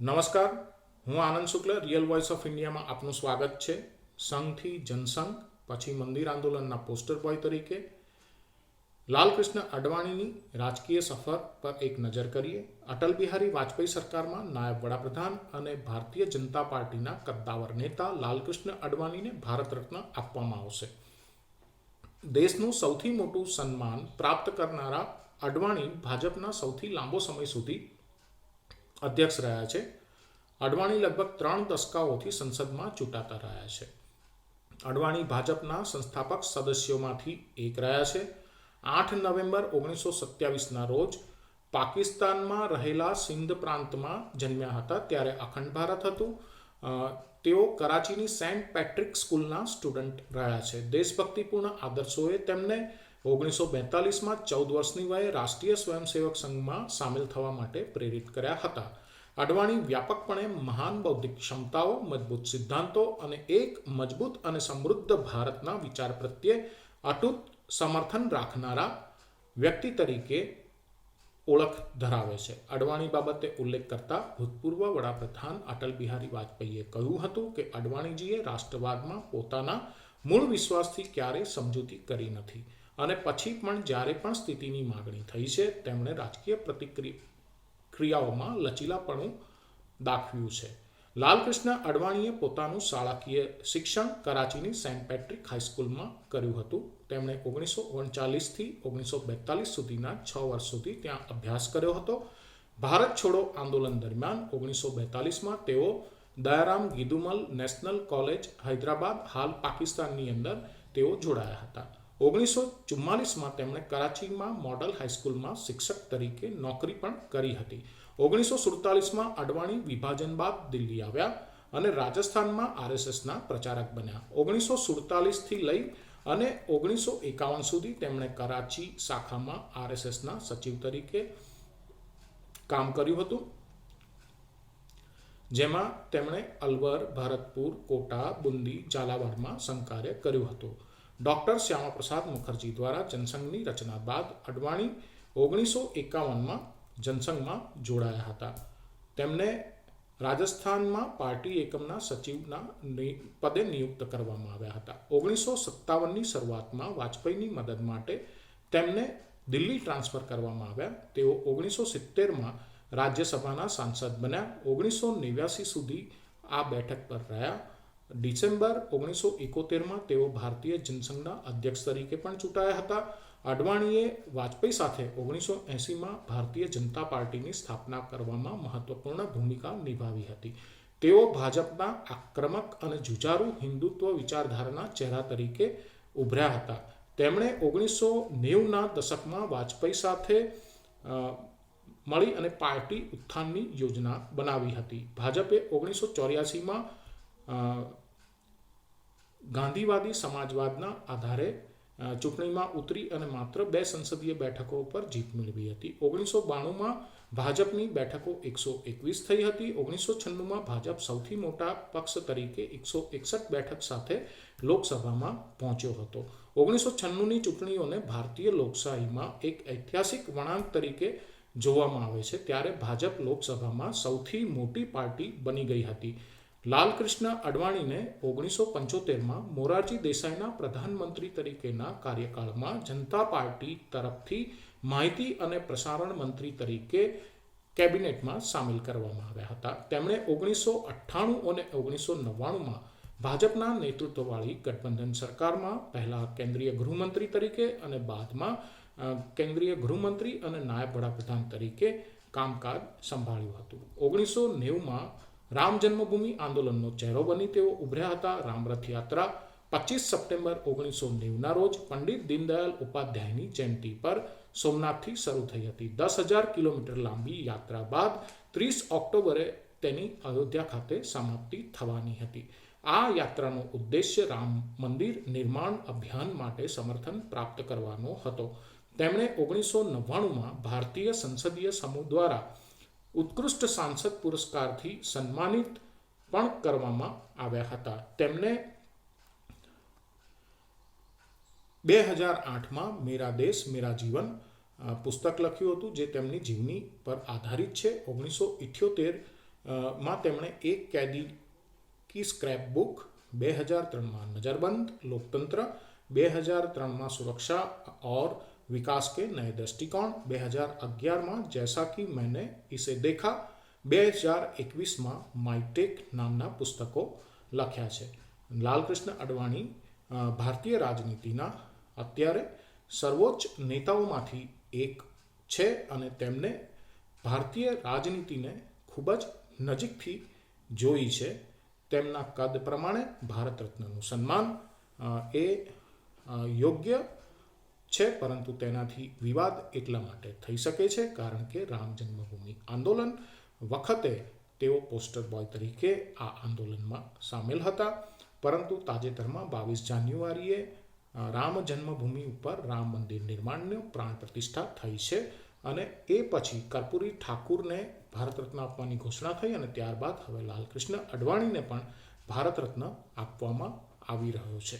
નમસ્કાર, હું Anand Shukla real voice of ઇન્ડિયામાં આપનું સ્વાગત છે. સંઘથી જનસંઘ, પછી મંદિર આંદોલનના પોસ્ટર બોય તરીકે. લાલકૃષ્ણ અડવાણીની રાજકીય સફર પર એક નજર કરીએ. અટલ બિહારી વાજપેયી સરકારમાં નાયબ વડાપ્રધાન અને ભારતીય જનતા પાર્ટીના કદ્દાવર નેતા લાલકૃષ્ણ અડવાણીને ભારત રત્ન આપવામાં આવશે. દેશનું સૌથી મોટું સન્માન પ્રાપ્ત કરનારા અડવાણી ભાજપના સૌથી લાંબો સમય સુધી અધ્યક્ષ રહ્યા છે. અડવાણી લગભગ ત્રણ દસકાઓથી સંસદમાં ચૂંટાતા રહ્યા છે. અડવાણી ભાજપના સંસ્થાપક સદસ્યોમાંથી એક રહ્યા છે. આઠ નવેમ્બર ઓગણીસો સત્યાવીસના રોજ પાકિસ્તાનમાં રહેલા સિંધ પ્રાંતમાં જન્મ્યા હતા. ત્યારે અખંડ ભારત હતું. તેઓ કરાચીની સેન્ટ પેટ્રિક સ્કૂલના સ્ટુડન્ટ રહ્યા છે. દેશભક્તિપૂર્ણ આદર્શોએ તેમને ઓગણીસો બેતાલીસમાં ચૌદ વર્ષની વયે રાષ્ટ્રીય સ્વયંસેવક સંઘમાં સામેલ થવા માટે પ્રેરિત કર્યા હતા. અડવાણી વ્યાપકપણે મહાન બૌદ્ધિક ક્ષમતાઓ, મજબૂત સિદ્ધાંતો અને એક મજબૂત અને સમૃદ્ધ ભારતના વિચાર પ્રત્યે અટૂટ સમર્થન રાખનારા વ્યક્તિ તરીકે ઓળખ ધરાવે છે. અડવાણી બાબતે ઉલ્લેખ કરતા ભૂતપૂર્વ વડાપ્રધાન અટલ બિહારી વાજપેયીએ કહ્યું હતું કે, અડવાણીજીએ રાષ્ટ્રવાદમાં પોતાના મૂળ વિશ્વાસથી ક્યારેય સમજૂતી કરી નથી. અને પછી પણ જ્યારે પણ સ્થિતિની માગણી થઈ છે, તેમણે રાજકીય પ્રતિક્રિયાઓમાં લચીલાપણું દાખવ્યું છે. લાલકૃષ્ણ અડવાણીએ પોતાનું શાળાકીય શિક્ષણ કરાચીની સેન્ટ પેટ્રિક હાઈસ્કૂલમાં કર્યું હતું. તેમણે ઓગણીસો ઓગણચાલીસથી ઓગણીસો બેતાલીસ સુધીના છ વર્ષ સુધી ત્યાં અભ્યાસ કર્યો હતો. ભારત છોડો આંદોલન દરમિયાન ઓગણીસો બેતાલીસમાં તેઓ દયારામ ગીદુમલ નેશનલ કોલેજ, હૈદરાબાદ, હાલ પાકિસ્તાનની અંદર તેઓ જોડાયા હતા. ઓગણીસો ચુમ્માલીસમાં તેમણે કરાચીમાં મોડલ હાઈસ્કૂલમાં શિક્ષક તરીકે નોકરી પણ કરી હતી. ઓગણીસો સુડતાલીસમાં અડવાણી વિભાજન બાદ દિલ્હી આવ્યા અને રાજસ્થાનમાં આરએસએસના પ્રચારક બન્યા. ઓગણીસો સુડતાલીસથી લઈ અને ઓગણીસો એકાવન સુધી તેમણે કરાચી શાખામાં આરએસએસના સચિવ તરીકે કામ કર્યું હતું. જેમાં તેમણે અલવર, ભરતપુર, કોટા, બુંદી, ઝાલાવાડમાં સંકાર્ય કર્યું હતું. ડોક્ટર શ્યામાપ્રસાદ મુખર્જી દ્વારા જનસંઘની રચના બાદ અડવાણી ઓગણીસો એકાવનમાં જનસંઘમાં જોડાયા હતા. તેમને રાજસ્થાનમાં પાર્ટી એકમના સચિવના પદે નિયુક્ત કરવામાં આવ્યા હતા. ઓગણીસો સત્તાવનની શરૂઆતમાં વાજપેયીની મદદ માટે તેમને દિલ્હી ટ્રાન્સફર કરવામાં આવ્યા. તેઓ ઓગણીસો સિત્તેરમાં રાજ્યસભાના સાંસદ બન્યા. ઓગણીસો નેવ્યાસી સુધી આ બેઠક પર રહ્યા. ડિસેમ્બર ઓગણીસો એકોતેરમાં તેઓ ભારતીય જનસંઘના અધ્યક્ષ તરીકે પણ ચૂંટાયા હતા. અડવાણીએ વાજપેયી સાથે ઓગણીસો એંસીમાં ભારતીય જનતા પાર્ટીની સ્થાપના કરવામાં મહત્વપૂર્ણ ભૂમિકા નિભાવી હતી. તેઓ ભાજપના આક્રમક અને જુજારુ હિન્દુત્વ વિચારધારાના ચહેરા તરીકે ઉભર્યા હતા. તેમણે ઓગણીસો નેવુંના દશકમાં વાજપેયી સાથે મળી અને પાર્ટી ઉત્થાનની યોજના બનાવી હતી. ભાજપે ઓગણીસો ચોર્યાસીમાં ગાંધીવાદી સમાજવાદના આધારે ચૂંટણીમાં ઉતરી અને માત્ર બે સંસદીય બેઠકો પર જીત મેળવી હતી. ઓગણીસો બાણુંમાં ભાજપની બેઠકો એકસો એકવીસ થઈ હતી. ઓગણીસો છન્નુંમાં ભાજપ સૌથી મોટા પક્ષ તરીકે એકસો એકસઠ બેઠક સાથે લોકસભામાં પહોંચ્યો હતો. ઓગણીસો છન્નુંની ચૂંટણીઓને ભારતીય લોકશાહીમાં એક ઐતિહાસિક વળાંક તરીકે જોવામાં આવે છે. ત્યારે ભાજપ લોકસભામાં સૌથી મોટી પાર્ટી બની ગઈ હતી. લાલકૃષ્ણ અડવાણીને ઓગણીસો પંચોતેરમાં મોરારજી દેસાઈના પ્રધાનમંત્રી તરીકેના કાર્યકાળમાં જનતા પાર્ટી તરફથી માહિતી અને પ્રસારણ મંત્રી તરીકે કેબિનેટમાં સામેલ કરવામાં આવ્યા હતા. તેમણે ઓગણીસો અઠ્ઠાણું અને ઓગણીસો નવ્વાણુંમાં ભાજપના નેતૃત્વવાળી ગઠબંધન સરકારમાં, પહેલા કેન્દ્રીય ગૃહમંત્રી તરીકે અને બાદમાં કેન્દ્રીય ગૃહમંત્રી અને નાયબ વડાપ્રધાન તરીકે કામકાજ સંભાળ્યું હતું. ઓગણીસો નેવુંમાં રામ જન્મભૂમિ આંદોલનનો ચહેરો બની તેઓ ઉભર્યા હતા. રામ રથયાત્રા પચીસ સપ્ટેમ્બર ઓગણીસો નેવુંના રોજ પંડિત દીનદયાલ ઉપાધ્યાયની જયંતિ પર સોમનાથથી શરૂ થઈ હતી. દસ હજાર કિલોમીટર લાંબી યાત્રા બાદ ત્રીસ ઓક્ટોબરે તેની અયોધ્યા ખાતે સમાપ્તિ થવાની હતી. આ યાત્રાનો ઉદ્દેશ્ય રામ મંદિર નિર્માણ અભિયાન માટે સમર્થન પ્રાપ્ત કરવાનો હતો. તેમણે ઓગણીસો નવ્વાણુંમાં ભારતીય સંસદીય સમૂહ દ્વારા ઉત્કૃષ્ટ સાંસદ પુરસ્કારથી સન્માનિત પણ કરવામાં આવ્યા હતા. તેમને બે હજાર આઠમાં મેરા દેશ, મેરા જીવન પુસ્તક લખ્યું હતું, જે તેમની જીવની પર આધારિત છે. ઓગણીસો ઇઠ્યોતેરમાં તેમણે એક કેદી કી સ્ક્રેપ બુક બે હજાર ત્રણમાં નજરબંધ લોકતંત્ર, બે હજાર ત્રણમાં સુરક્ષા और विकास के नए दृष्टिकोण બે હજાર અગિયારમાં જૈસા कि मैंने इसे देखा બે હજાર એકવીસમાં માઇટેક નામના પુસ્તકો લખ્યા છે લાલકૃષ્ણ અડવાણી અ, ભારતીય રાજનીતિના અત્યારે સર્વોચ્ચ નેતાઓમાંથી એક છે અને તેમને ભારતીય રાજનીતિને ખૂબ જ નજીકથી જોઈ છે તેમના કદ પ્રમાણે ભારત રત્નનું સન્માન અ, એ અ, યોગ્ય છે, પરંતુ તેનાથી વિવાદ એટલા માટે થઈ શકે છે કારણ કે રામ જન્મભૂમિ આંદોલન વખતે તેઓ પોસ્ટર બોય તરીકે આ આંદોલનમાં સામેલ હતા. પરંતુ તાજેતરમાં બાવીસ જાન્યુઆરીએ રામ જન્મભૂમિ ઉપર રામ મંદિર નિર્માણની પ્રાણ પ્રતિષ્ઠા થઈ છે અને એ પછી કર્પૂરી ઠાકુરને ભારત રત્ન આપવાની ઘોષણા થઈ અને ત્યારબાદ હવે લાલકૃષ્ણ અડવાણીને પણ ભારત રત્ન આપવામાં આવી રહ્યો છે.